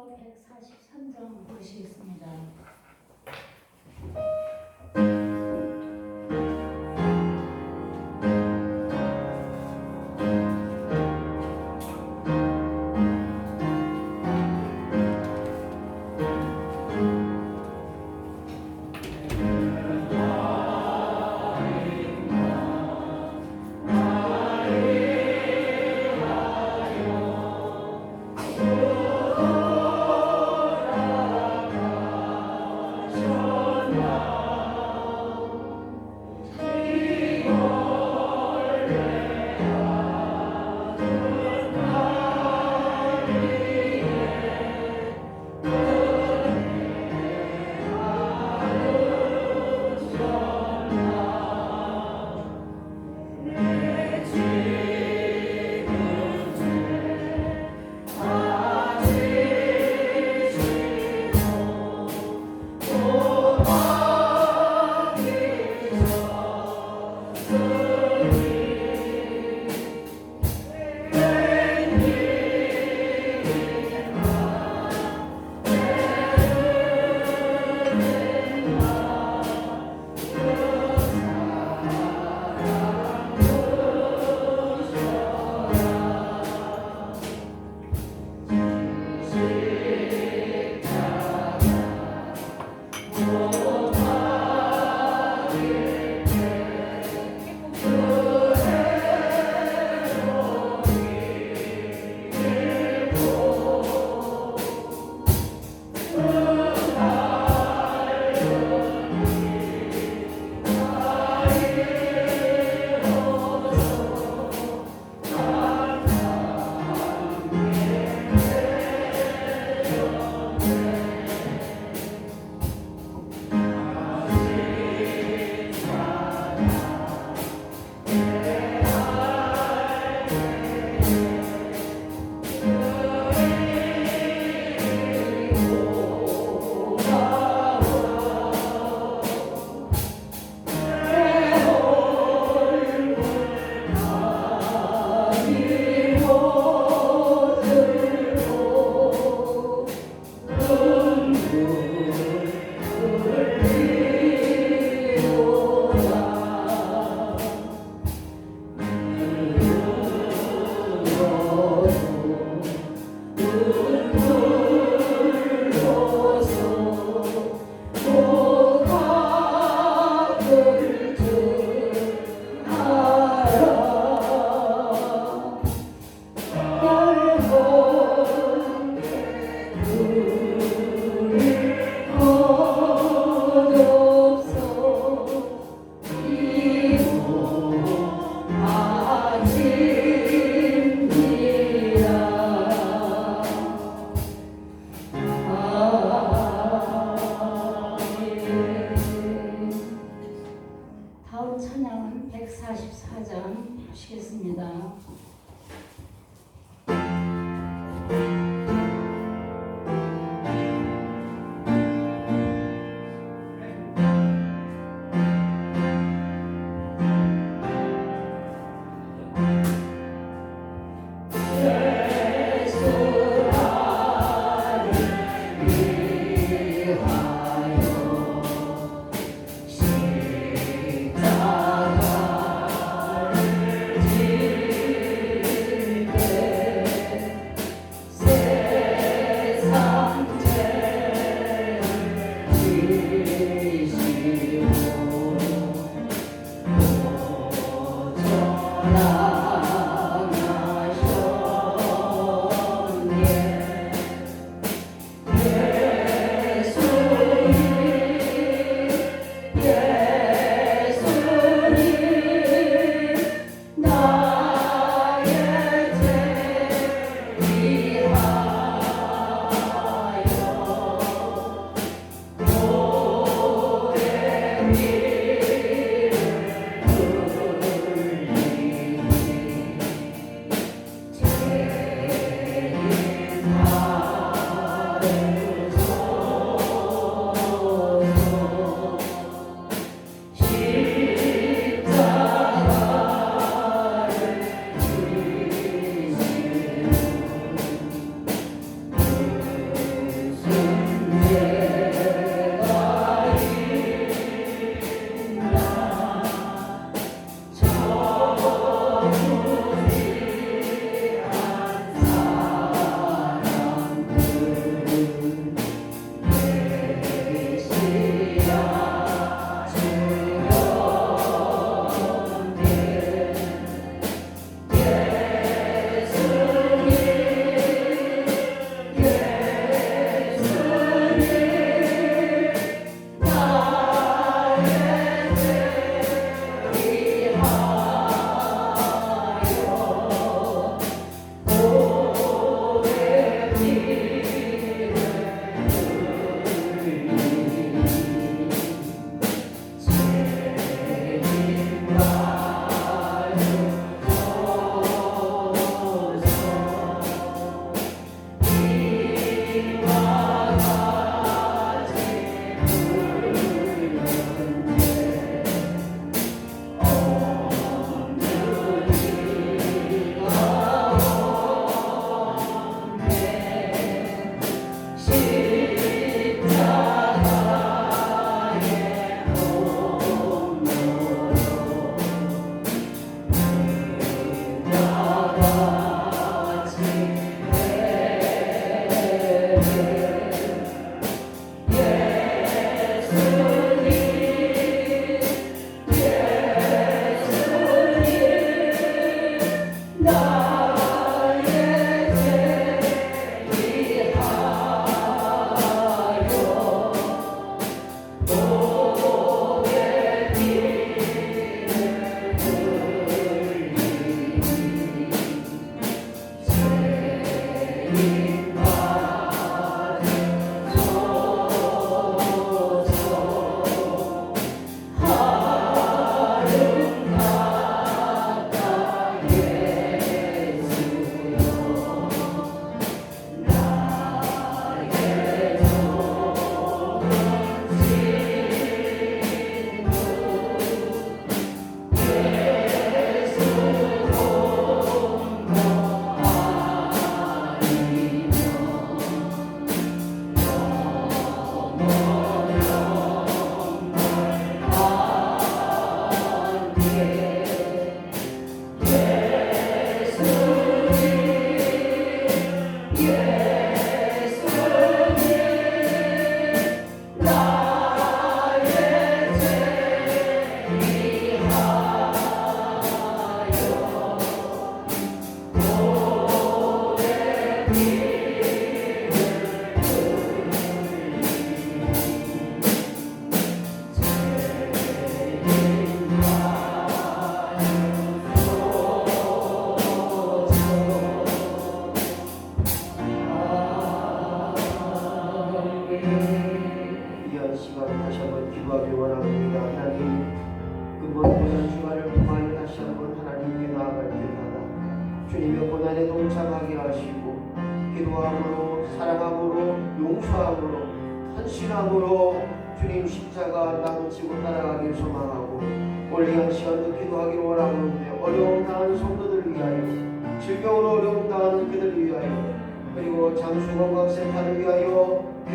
성서 143장 보시겠습니다.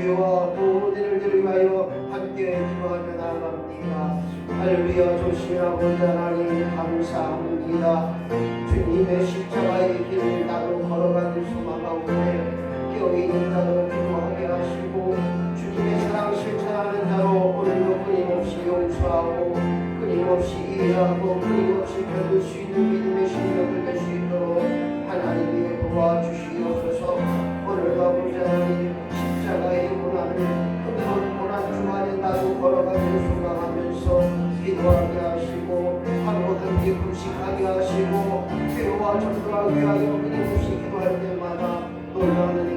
교회와 또 은혜를 위하여 함께 기도하며 나아갑니다. 할렐루야 조심하고자 하나님 감사합니다. 주님의 십자가의 길을 나도 걸어가길 소망하오니 깨어있는 자로 기도하게 하시고 주님의 사랑 실천하는 자로 오늘도 끊임없이 용서하고 끊임없이 이해하고 끊임없이 견딜 수 있는 믿음의 실력을 낼 수 있도록 하나님이 도와주시옵소서 오늘도 하나님 나도 걸어가기를 소망하면서 기도하게 하시고 하루 함께 금식하게 하시고 교회와 전도하게 하여 끊임없이 기도할 때마다 놀라운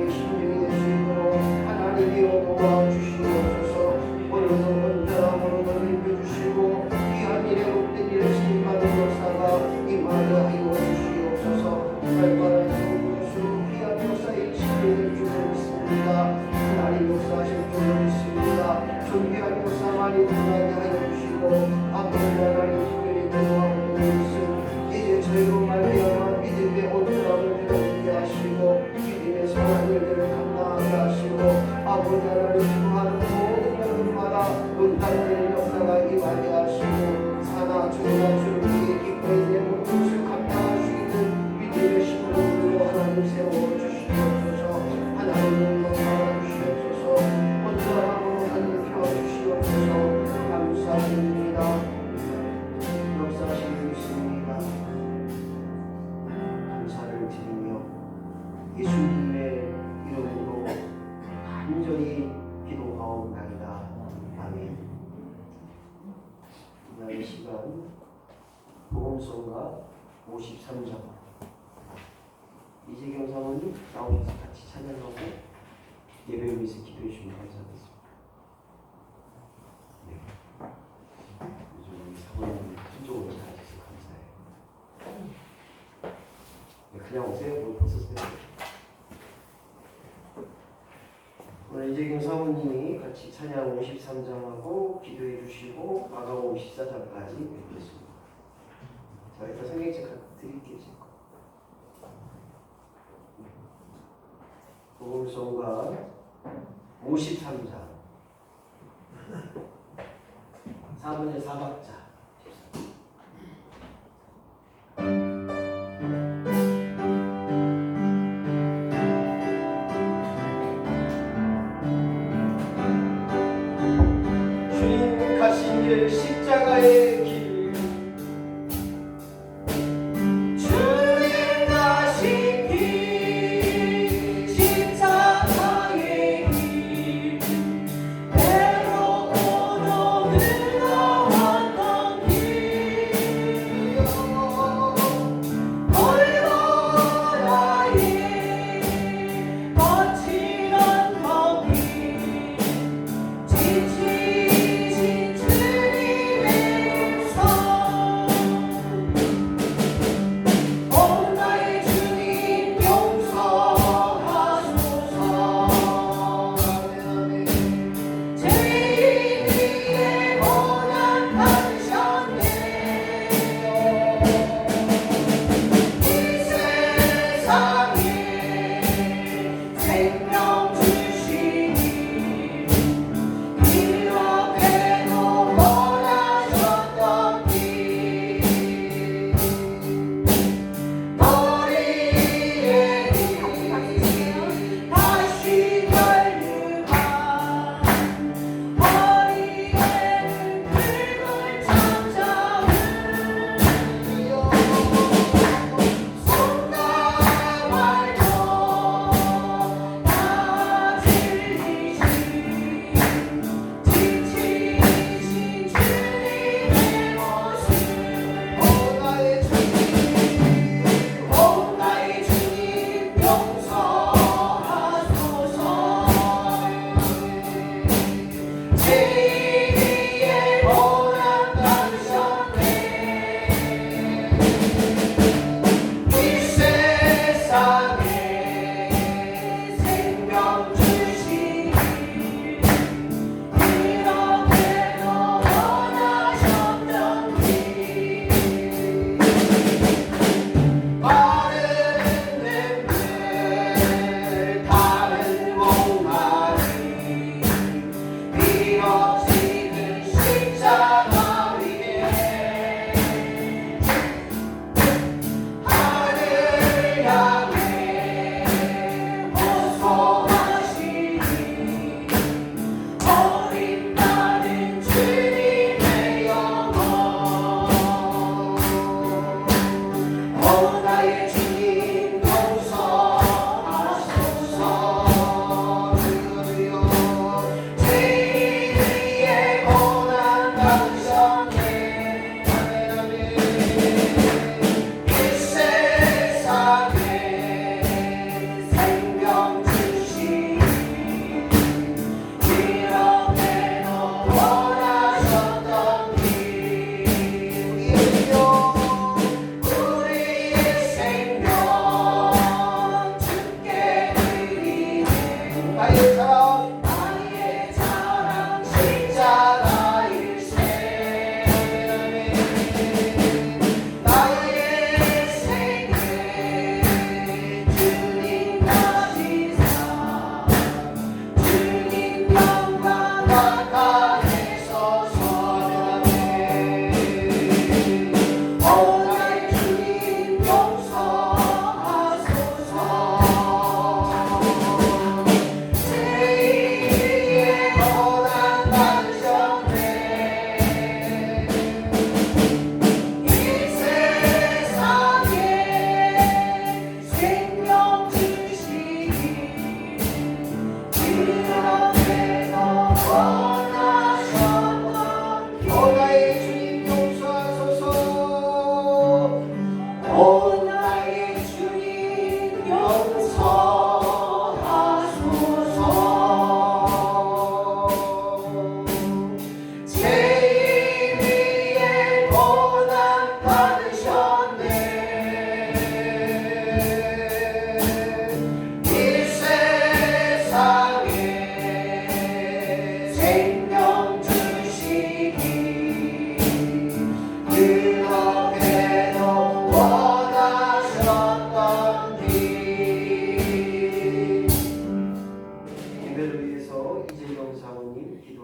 나님 기도하는 모든 것들마다 응답되는 역사가 임하게 하시고 사나 죽으나 주를 위해 기꺼이 내 모든 것을 감당할 수 있는 믿음의 심으로 하나님 세워주 시간 복음성가 53장 이재경 사모님 나오셔서 같이 찬양하고 예배 위해서 기도해 주시면 감사하겠습니다. 네. 사모님 한쪽으로 가주셔서 감사해요. 네, 그냥 오세요. 뭐 벗으세요 오늘 이재경 사모님이 같이 찬양 53장하고 기도해 주시고 마가복 54장까지 뵙겠습니다. 자 일단 성경책 드릴게요 복음서가 53장. 4분의 4박자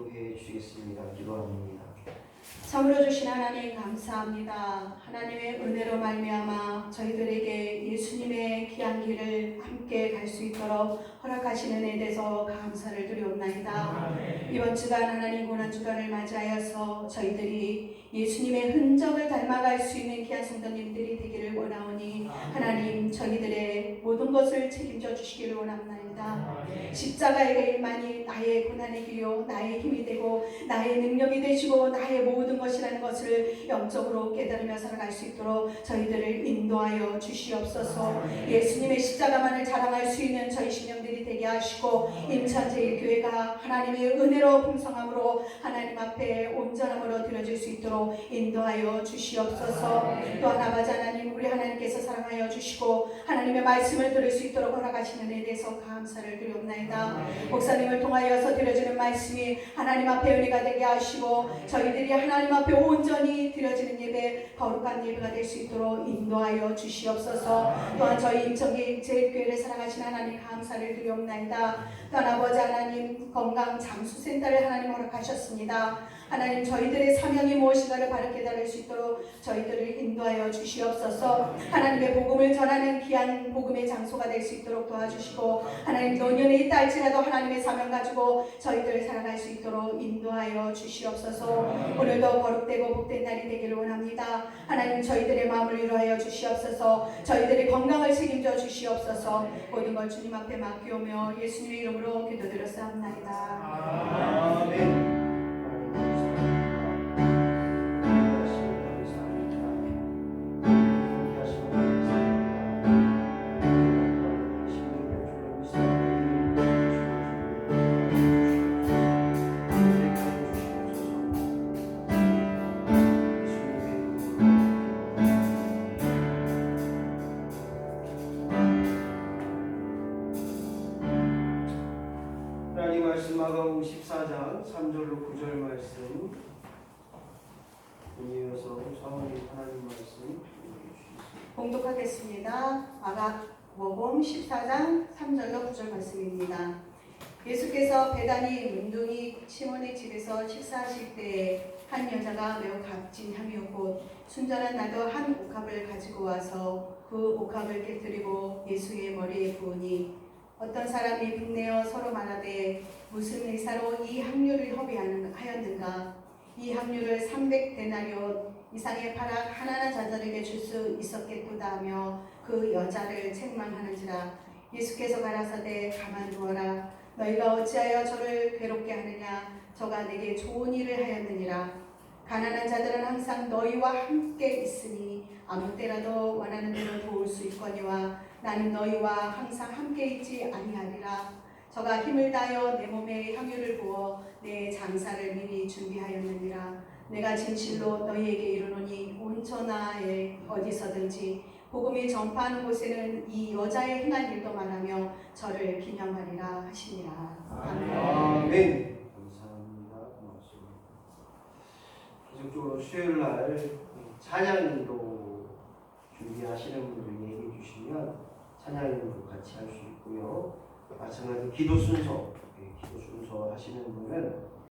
기도해 주시겠습니다. 기도합니다. 참으로 주신 하나님 감사합니다. 하나님의 은혜로 말미암아 저희들에게 예수님의 귀한 길을 함께 갈 수 있도록 허락하시는 에 대해서 감사를 드리옵나이다. 아멘. 이번 주간 하나님 고난 주간을 맞이하여서 저희들이 예수님의 흔적을 닮아갈 수 있는 귀한 성도님들이 되기를 원하오니 하나님 저희들의 모든 것을 책임져 주시기를 원합나이다. 십자가의 일만이 나의 고난의 길이요 나의 힘이 되고 나의 능력이 되시고 나의 모든 것이라는 것을 영적으로 깨달으며 살아갈 수 있도록 저희들을 인도하여 주시옵소서. 예수님의 십자가만을 자랑할 수 있는 저희 신령들이 되게 하시고 임찬제일교회가 하나님의 은혜로 풍성함으로 하나님 앞에 온전함으로 드려질 수 있도록 인도하여 주시옵소서. 또한 아버지 하나님 우리 하나님께서 사랑하여 주시고 하나님의 말씀을 들을 수 있도록 허락하시는 데 대해서 감사를 드리옵나이다. 목사님을 통하여서 드려지는 말씀이 하나님 앞에 은혜가 되게 하시고 저희들이 하나님 앞에 온전히 드려지는 예배 거룩한 예배가 될 수 있도록 인도하여 주시옵소서. 또한 저희 임청기 제일교회를 사랑하신 하나님 감사를 드리옵나이다. 또한 아버지 하나님 건강 장수센터를 하나님 허락하셨습니다. 하나님 저희들의 사명이 무엇 인가를 바르게 다룰 수 있도록 저희들을 인도하여 주시옵소서. 하나님의 복음을 전하는 귀한 복음의 장소가 될 수 있도록 도와주시고 하나님 노년에 있다 할지라도 하나님의 사명 가지고 저희들을 살아갈 수 있도록 인도하여 주시옵소서. 오늘도 거룩되고 복된 날이 되기를 원합니다. 하나님 저희들의 마음을 위로하여 주시옵소서. 저희들의 건강을 책임져 주시옵소서. 모든 걸 주님 앞에 맡기오며 예수님의 이름으로 기도드렸사옵나이다. 아멘. 3절로 9절 말씀 이어서 사모님 하나님 말씀. 봉독하겠습니다. 마가복음 14장 3절로 9절 말씀입니다. 예수께서 베다니 문둥이 시몬의 집에서 식사하실 때에 한 여자가 매우 값진 곧 순전한 나도 한 옥합을 가지고 와서 그 옥합을 깨뜨리고 예수의 머리에 부으니 어떤 사람이 분내어 서로 말하되 무슨 의사로 이 향유를 허비하였는가? 이 향유를 300데나리온 이상의 팔아 가난한 자들에게 줄 수 있었겠도다 하며 그 여자를 책망하는지라 예수께서 가라사대 가만두어라. 너희가 어찌하여 저를 괴롭게 하느냐? 저가 내게 좋은 일을 하였느니라 가난한 자들은 항상 너희와 함께 있으니 아무 때라도 원하는 대로 도울 수 있거니와 나는 너희와 항상 함께 있지 아니하리라 저가 힘을 다하여 내 몸에 향유를 부어 내 장사를 미리 준비하였느니라 내가 진실로 너희에게 이르노니 온 천하에 어디서든지 복음이 전파하는 곳에는 이 여자의 행한 일도 말하며 저를 기념하리라 하시니라 아멘. 아멘. 감사합니다. 고맙습니다. 계속적으로 수요일 날 찬양도 준비하시는 분들 얘기해 주시면 찬양도 같이 할 수 있고요. 마찬가지 기도 순서, 예, 기도 순서 하시는 분은